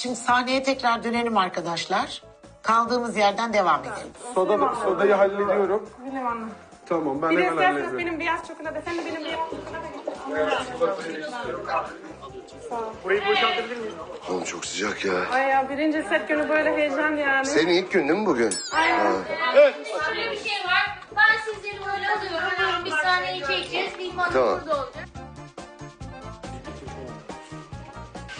Şimdi sahneye tekrar dönelim arkadaşlar. Kaldığımız yerden devam edelim. Soda, sodayı hallediyorum. Bilim anne. Tamam ben Bir de hemen isterseniz benim beyaz çikolata, sen de benim beyaz Burayı boşaltabilir miyim? Oğlum çok sıcak ya. Ay ya birinci set günü böyle heyecan yani. Senin ilk gün değil mi bugün? Şöyle bir şey var. Ben sizleri böyle alıyorum. Bir sahneyi çekeceğiz. Bilmem Tamam. burada olacak.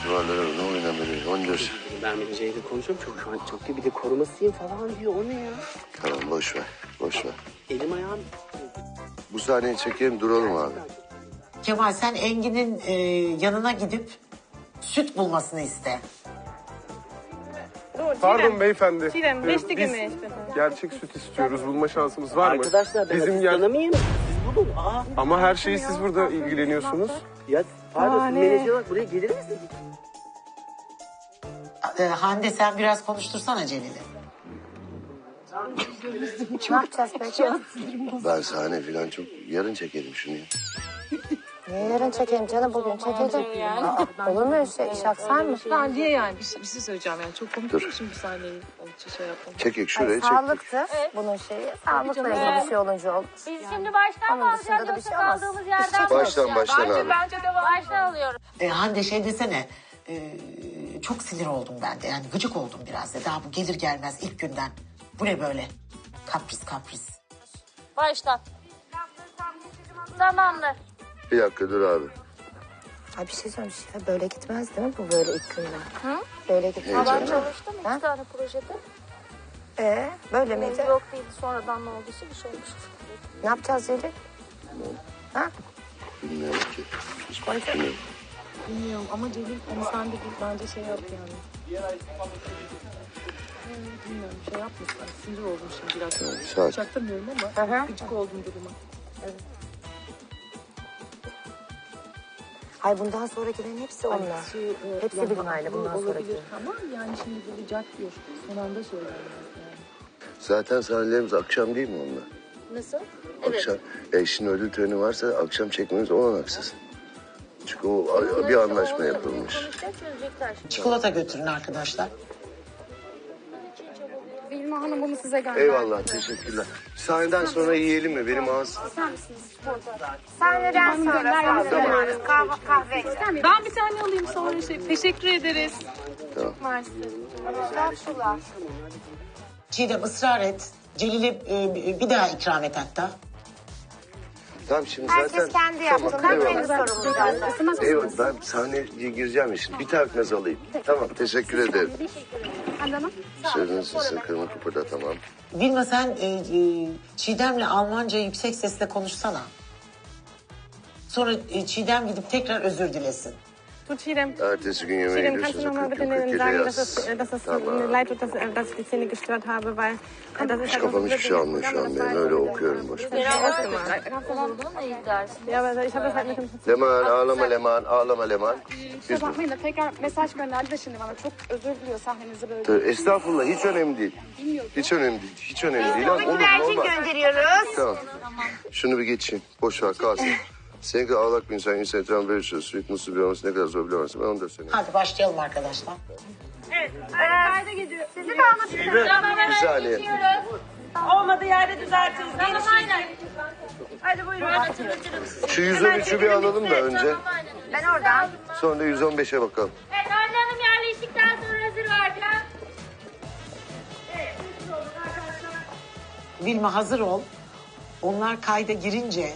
Duvarlara ne oynamadı? Ondur. Ben Merice'yle konuşuyorum çok şu an çok iyi bir de korumasıyım falan diyor o ne ya? Tamam boş ver. Boş ver. Elim ayağım Bu sahneyi çekelim duralım abi. Kemal sen Engin'in e, yanına gidip süt bulmasını iste. Dur, Pardon Çiğdem. beyefendi. Çiğdem, Ee, beş dakika biz işte? Gerçek süt istiyoruz. Bulma şansımız var mı? Arkadaşlar ben Bizim yer... asistanı mıyım? Siz bulun. Aa, Ama her şeyi siz burada ilgileniyorsunuz. ya pardon Aa, siz ne? menajer olarak buraya gelir misiniz? E, Hande sen biraz konuştursana Celil'i. Ne yapacağız peki? Ben sahne falan çok... Yarın çekelim şunu ya. Niye yarın çekelim canım bugün çekelim. Aa, olur mu öyle şey? İş aksar mı? Bence yani bir, şey- bir şey söyleyeceğim yani çok komik Dur. değil mi şimdi bu sahneyi o şey yapmam. Çekek Ay, şuraya çektik. sağlıktır bunun şeyi. Sağlıkla ilgili bir şey olunca olur. Biz şimdi baştan mı dışında alacağız da bir yoksa şey olmaz. kaldığımız yerden mi. Baştan baştan abi. Bence devam. Baştan alıyorum. E, Hande şey desene. e, çok sinir oldum ben de. Yani gıcık oldum biraz da. Daha bu gelir gelmez ilk günden. Bu ne böyle? Kapris kapris. Baştan. Tamamdır. Bir dakika dur abi. Ay bir şey söyleyeyim. Şifa böyle gitmez değil mi bu böyle ilk günden? Böyle gitmez Ben çalıştım Ha? iki tane projede. Ee, böyle miydi? Yok değil sonradan ne olduysa bir şey olmuş. Ne yapacağız Celil? Ha? Bilmiyorum ki. Hiç bilmiyorum. Bilmiyorum ama Celil hani sen de bir bence şey yap yani. Hmm, Bilmiyorum şey yapmasın. Sinir oldum şimdi biraz. Sakin. Çaktırmıyorum Hı ama hı. gıcık oldum duruma. Ay bundan sonrakilerin hepsi onunla. Şey, e, Hepsi yani bilim aile bundan olabilir sonraki. Ama yani şimdi böyle cart diyor. Son anda söyler yani. Zaten sahnelerimiz akşam değil mi onlar? Nasıl? Akşam. E işin ödül töreni varsa akşam çekmemiz olanaksız. Çünkü o bir anlaşma yapılmış. Çikolata götürün arkadaşlar. Bilma Hanım bunu size gönderdi. Eyvallah teşekkürler. Sahneden sonra yiyelim mi? Benim ağız... Sahneden sonra kahve, kahve. Ben bir tane alayım sonra şey. Teşekkür ederiz. Çiğdem ısrar et. Celil'e e, bir daha ikram et hatta. Tamam şimdi zaten... Herkes kendi. Tamam, Ben eyvallah. kendi sorumu zaten. Eyvallah ben sahneye gireceğim ya şimdi. Bir tane alayım. Tamam teşekkür ederim. Sözünüzü sakın kıpırda tamam. Vilma sen e, e, Çiğdem'le Almanca yüksek sesle konuşsana. Sonra e, Çiğdem gidip tekrar özür dilesin. Du Çiğdem. Ertesi gün yemeğe Çiğdem kannst du nochmal 40 bitte gün 40 sagen, dass es, dass es mir leid tut, dass, dass ich die Szene gestört habe, weil äh, das ist Hiç halt kafam hiçbir şey almıyor şu an benim. Öyle okuyorum boş. Beraber olduğunu da iyi dersin. Ja, aber ich habe das halt mit dem Leman ağlama Leman ağlama Leman. Kusura bakmayın da tekrar mesaj gönderdi de şimdi bana çok özür diliyor sahnenizi böyle. Estağfurullah hiç önemli değil. Hiç önemli değil. Hiç önemli değil. Olur normal. gönderiyoruz. Tamam. Şunu bir geçeyim. Boş ver kalsın. Senin kadar ağlak bir insan, insan etrafında böyle şey, sürekli mutsuz bir olması ne kadar zor biliyor musun? Ben onu da söyleyeyim. Hadi başlayalım arkadaşlar. Sizi de anlatayım. Bir saniye. Olmadı yerde düzeltiriz. Tamam aynen. Hadi buyurun. Şu 113'ü bir alalım da önce. Ben oradan. Sonra da 115'e bakalım. Evet Hande Hanım yerleştikten sonra hazır vereceğim. Vilma hazır ol. Onlar kayda girince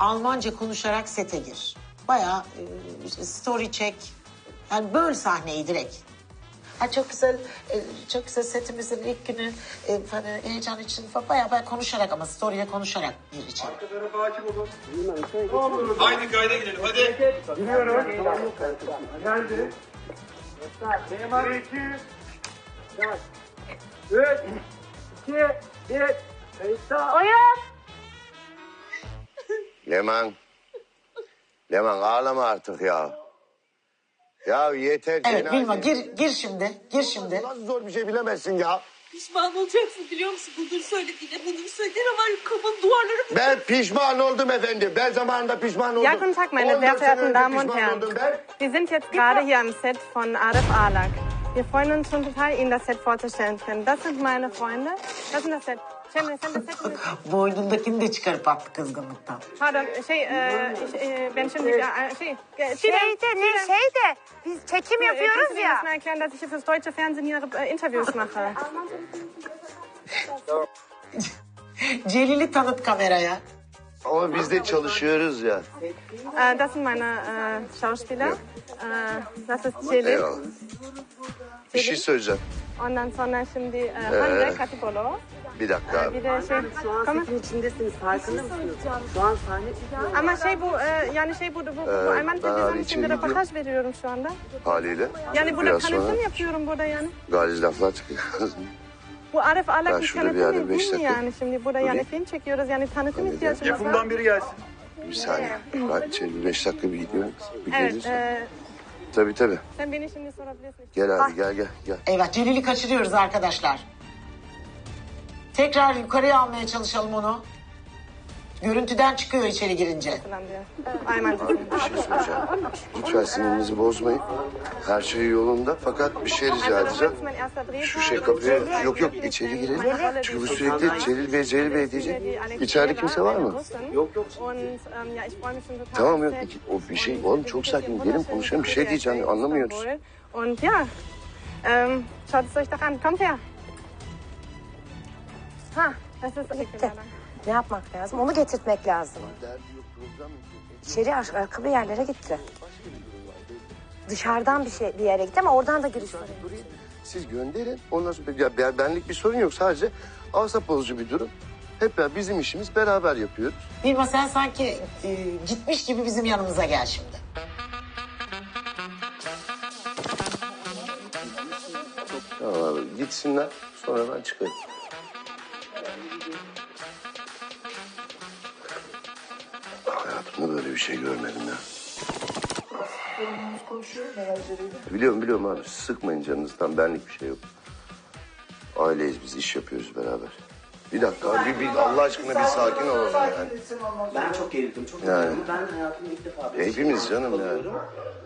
Almanca konuşarak sete gir. Bayağı e, story çek. Yani böl sahneyi direkt. Ha çok güzel, e, çok güzel setimizin ilk günü e, falan, heyecan için falan bayağı bayağı konuşarak ama story'e konuşarak gir içeri. Haydi kayda gidelim hadi. Leman. Leman ağlama artık ya. Ya yeter. Evet. Vilma gir, gir şimdi, gir şimdi. Nasıl zor bir şey bilemezsin ya. Pişman olacaksın biliyor musun? Bunları söylediğine bunları söylediğine var ya kafanın duvarları Ben pişman oldum efendim. Ben zamanında pişman oldum. Ja, guten Tag, meine 14 sehr sene verehrten önce Damen und pişman Herren. oldum ben. Wir sind jetzt gerade hier am Set von Arif Alak. Wir freuen uns schon total, Ihnen das Set vorzustellen können. Das sind meine Freunde. Das sind das Set. Cemre sen de set Boynundakini de çıkarıp attı kızgınlıktan. Pardon, şey, e, e, ben şimdi, e, şey, e, Şey de ne şey de biz çekim yapıyoruz Kannst du mir ya. erklären, dass ich hier fürs deutsche Fernsehen hier äh, Interviews mache? Celil'i tanıt kameraya. Ama biz de çalışıyoruz ya. Äh, das sind meine äh, Schauspieler. Äh, das ist Celil. Eyvallah. Bir şey söyleyeceğim. Ondan sonra şimdi e, Hande Katibolo. Bir dakika abi. Bir de şey, Komm. Setin içindesiniz farkında mısınız? Şu an sahne Ama şey bu, e, yani şey bu, bu, bu Ee, Alman ben televizyonun içeri röportaj veriyorum şu anda. haliyle. Yani burada Biraz tanıtım sonra yapıyorum burada yani. galiz laflar çıkıyor. Bu Arif Ben Alak bir şurada bir tanıtım yerde değil beş mi dakika yani? Şimdi burada yani durayım. film çekiyoruz yani tanıtım ihtiyacımız var. Yapımdan biri gelsin. bir saniye. Ben içeri beş dakika bir gidiyorum. Bir Evet, gelirsin. e, Tabii tabii. sen beni şimdi sorabilirsin. Gel abi gel gel gel. Evet Celil'i kaçırıyoruz arkadaşlar. Tekrar yukarıya almaya çalışalım onu. Görüntüden çıkıyor içeri girince. Dizisi. Bir şey söyleyeceğim. Lütfen sinirinizi bozmayın. Her şey yolunda fakat bir şey rica edeceğim. Şu şey kapıya yok yok içeri girelim. Çünkü bu sürekli Celil Bey Celil Bey diyecek. İçeride kimse var mı? Yok yok. Ähm. Tamam yok iki- o bir şey oğlum çok sakin gelin konuşalım bir şey diyeceğim anlamıyoruz. Und ja, ähm, schaut es euch doch an. Kommt her. Ha, das ist Gitti. Ne yapmak lazım? Onu getirtmek lazım. İçeri ar- arka bir yerlere gitti. Dışarıdan bir şey bir yere gitti ama oradan da giriş var. Siz gönderin ondan sonra ya ben- benlik bir sorun yok sadece asap bozucu bir durum. Hep ya bizim işimiz beraber yapıyoruz. Bilma sen sanki e, gitmiş gibi bizim yanımıza gel şimdi. Tamam abi gitsinler sonra ben çıkarım. Bir şey görmedim ya. Biliyorum biliyorum abi sıkmayın canınızdan benlik bir şey yok. Aileyiz biz iş yapıyoruz beraber. Bir dakika abi, bir, Allah aşkına bir sakin olalım yani. Ben çok gerildim. Çok Yani. gerildim. Ben hayatımda ilk defa böyle Hepimiz şey canım yani. kalıyorum.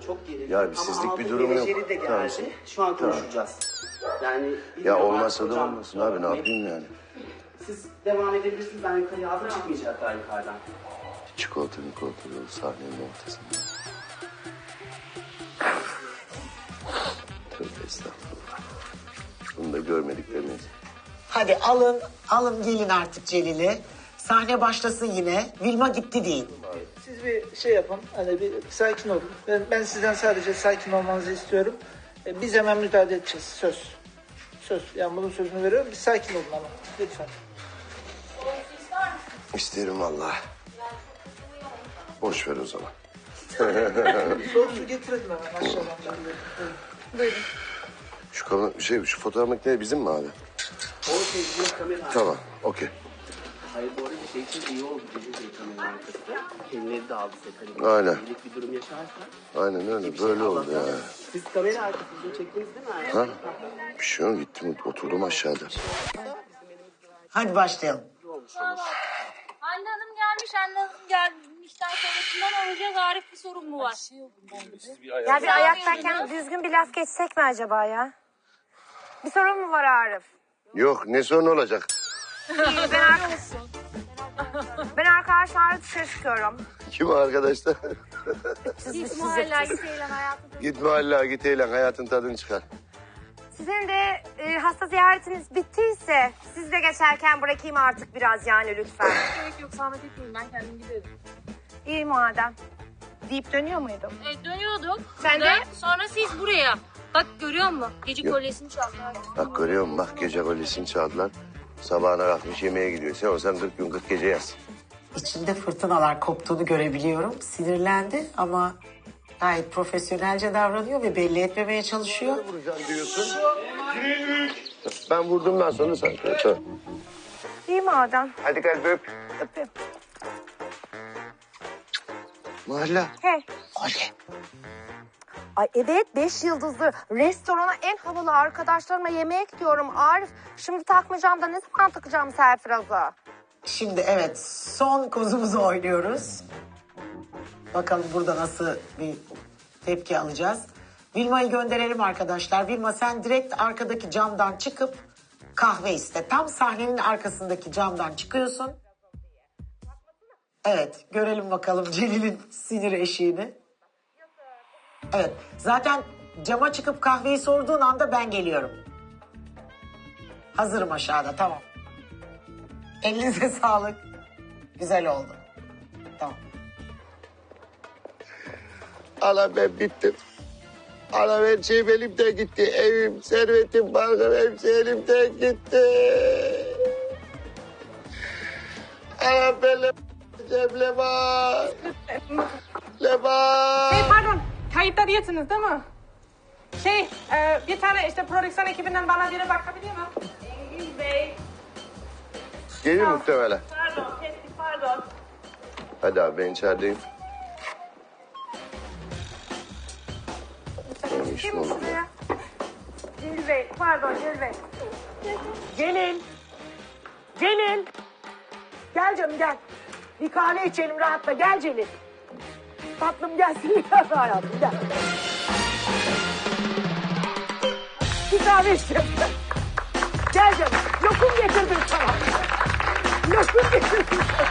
Çok gerildim. Ya bir sizlik bir durum yok. menajeri de geldi. Tamam. Şu an konuşacağız. Yani Ya bilmiyorum olmazsa da hocam, olmasın abi ne yapayım yani. Siz devam edebilirsiniz. Ben yukarıya aldım çıkmayacaklar yukarıdan. Çikolata mikolata böyle sahnenin ortasında. Tövbe estağfurullah. Bunu da görmedik demeyiz. Hadi alın, alın gelin artık Celil'i. Sahne başlasın yine. Vilma gitti değil. Siz bir şey yapın, hani bir sakin olun. Ben, ben sizden sadece sakin olmanızı istiyorum. E, Biz hemen müdahale edeceğiz, söz. Söz, yani bunun sözünü veriyorum. Bir sakin olun ama, lütfen. İsterim valla. Boş ver o zaman. Su getirelim hemen aşağıdan. Buyurun. Şu kamera, şey şu fotoğraf makinesi bizim mi abi? O tezgah kamera. Tamam, okey. Hayır bu arada şey için iyi oldu. Bizim de kamera arkası. Kendileri de aldı set. Hani Aynen. birlik bir durum yaşarsa. Aynen öyle, böyle oldu ya. Siz kamera arkasında çektiniz değil mi? Ha? Bir şey yok, gittim oturdum aşağıda. Hadi başlayalım. Hande Hanım gelmiş, Hande Hanım gelmişten sonrasından olacak Arif bir sorun mu var? Ya bir ayaktayken düzgün bir laf geçsek mi acaba ya? Bir sorun mu var Arif? Yok, ne sorun olacak? Ben, arka... ben arkadaşlarla dışarı çıkıyorum. Kim arkadaşlar? Hiç muhalla gitmeyle hayatım. Git mahalla, git eğlen, hayatın tadını çıkar. Sizin de e, hasta ziyaretiniz bittiyse siz de geçerken bırakayım artık biraz yani lütfen. Gerek yok zahmet etmeyin ben kendim giderim. İyi madem. Deyip dönüyor muydum? Evet dönüyorduk. Sen de? Sonra siz buraya. Bak görüyor musun? Gece Yok. kolyesini çaldılar. Bak görüyor musun? Bak gece kolyesini çaldılar. Sabahına kalkmış yemeğe gidiyor. Sen olsan 40 gün 40 gece yaz. İçinde fırtınalar koptuğunu görebiliyorum. Sinirlendi ama gayet profesyonelce davranıyor ve belli etmemeye çalışıyor. Vuracağım diyorsun. Ben vurdumdan sonra sen. İyi madem. Hadi kalp öp. Öpeyim. Mahalla. Hey. Oley. Ay evet beş yıldızlı restorana en havalı arkadaşlarıma yemeğe gidiyorum Arif. Şimdi takmayacağım da ne zaman takacağım Serfiraz'a? Şimdi evet son kozumuzu oynuyoruz. Bakalım burada nasıl bir tepki alacağız. Vilma'yı gönderelim arkadaşlar. Vilma sen direkt arkadaki camdan çıkıp kahve iste. Tam sahnenin arkasındaki camdan çıkıyorsun. Evet görelim bakalım Celil'in sinir eşiğini. Evet zaten cama çıkıp kahveyi sorduğun anda ben geliyorum. Hazırım aşağıda tamam. Elinize sağlık. Güzel oldu. Tamam. Ana ben bittim. Ana her şeyim elimden gitti. Evim, servetim, barkım hepsi elimden gitti. Ana ben le- Leman. Leman. Şey pardon, kayıtta değilsiniz değil mi? Şey, e, bir tane işte prodüksiyon ekibinden bana biri bakabilir mi? Engin Bey. Gelir muhtemelen. Pardon kestik pardon. Hadi abi ben içerideyim. Benim işim olur ya. Celil Bey pardon Celil Bey. Celil. Celil. Gel canım gel. Bir kahve içelim rahatla. Gel Celil. Tatlım gelsin biraz hayatım gel. Bir kahve içelim. Gel canım. Lokum getirdim sana. Lokum getirdim sana.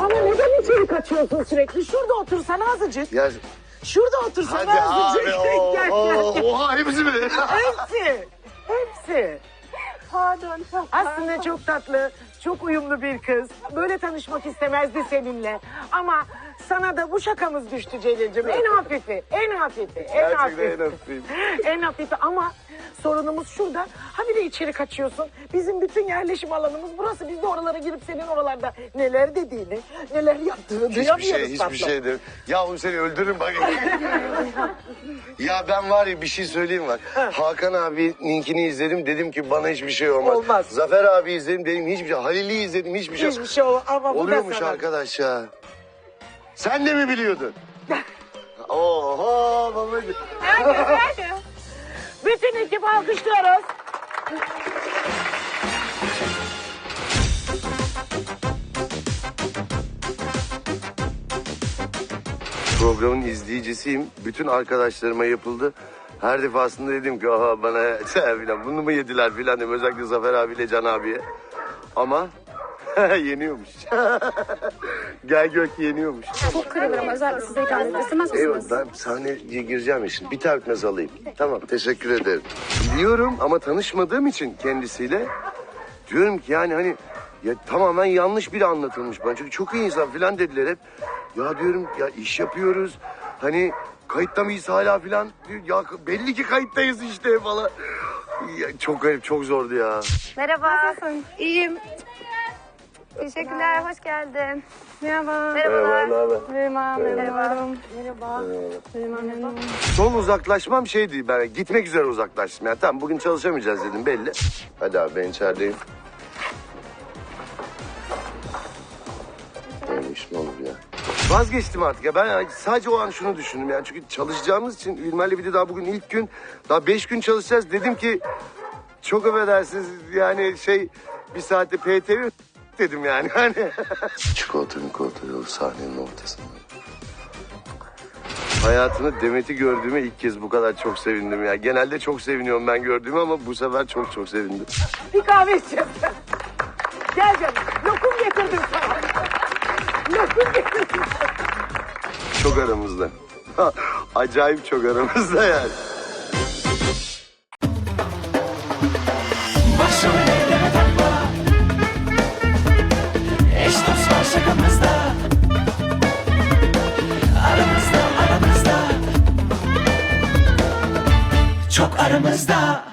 Ama neden içeri kaçıyorsun sürekli? Şurada otursana azıcık. Ya Şurada otursana hadi azıcık. abi. Gel, gel. oha hepsi mi? Hepsi. Hepsi. Pardon, çok Aslında çok tatlı, çok uyumlu bir kız. Böyle tanışmak istemezdi seninle. Ama sana da bu şakamız düştü Celil'cim. En hafifi, en hafifi, en Gerçekten hafifi. en hafifi. en hafifi ama sorunumuz şurada. Ha bir de içeri kaçıyorsun. Bizim bütün yerleşim alanımız burası. Biz de oralara girip senin oralarda neler dediğini, neler yaptığını Hiçbir duyamıyoruz şey, hiçbir tatlım. şey de. Ya oğlum seni öldürürüm bak. ya ben var ya bir şey söyleyeyim bak. Hakan abi linkini izledim dedim ki bana hiçbir şey olmaz. Olmaz. Zafer abi izledim dedim hiçbir şey. Halil'i izledim hiçbir şey. Hiçbir şey ol- ama Oluyormuş sana. arkadaş ya. Sen de mi biliyordun? Oho babacığım. Bütün ekip alkışlıyoruz. Programın izleyicisiyim. Bütün arkadaşlarıma yapıldı. Her defasında dedim ki aha bana filan bunu mu yediler filan dedim. Özellikle Zafer abiyle Can abiye. Ama yeniyormuş. Gel gök yeniyormuş. Çok kırılırım. Özellikle size ikram etmek istemez Evet misiniz? ben sahneye gireceğim şimdi. Bir tane bitmez alayım. Tamam teşekkür ederim. Biliyorum ama tanışmadığım için kendisiyle diyorum ki yani hani ya tamamen yanlış biri anlatılmış bana. Çünkü çok iyi insan falan dediler hep. Ya diyorum ya iş yapıyoruz. Hani kayıtta mıyız hala falan. Ya belli ki kayıttayız işte falan. Ya, çok garip çok zordu ya. Merhaba. Nasılsın? İyiyim. Teşekkürler hoş geldin. Merhaba. Merhabalar. Merhaba, merhaba. Merhaba. Merhaba, merhaba. Son uzaklaşmam şeydi ben gitmek üzere uzaklaştım. Yani tamam bugün çalışamayacağız dedim belli. Hadi abi ben içerideyim. Neymiş ne olur ya. Vazgeçtim artık ya ben yani sadece o an şunu düşündüm yani çünkü çalışacağımız için Ülmer'le bir de daha bugün ilk gün daha beş gün çalışacağız dedim ki çok affedersiniz yani şey bir saatte PTV dedim yani hani. Çikolata mikolata yolu sahnenin ortasında. Hayatımda Demet'i gördüğüme ilk kez bu kadar çok sevindim ya. Genelde çok seviniyorum ben gördüğümü ama bu sefer çok çok sevindim. Bir kahve içeceğiz. Gel canım. Lokum getirdim sana. Lokum getirdim. Çok aramızda. Acayip çok aramızda yani. Aramızda aramızda Çok aramızda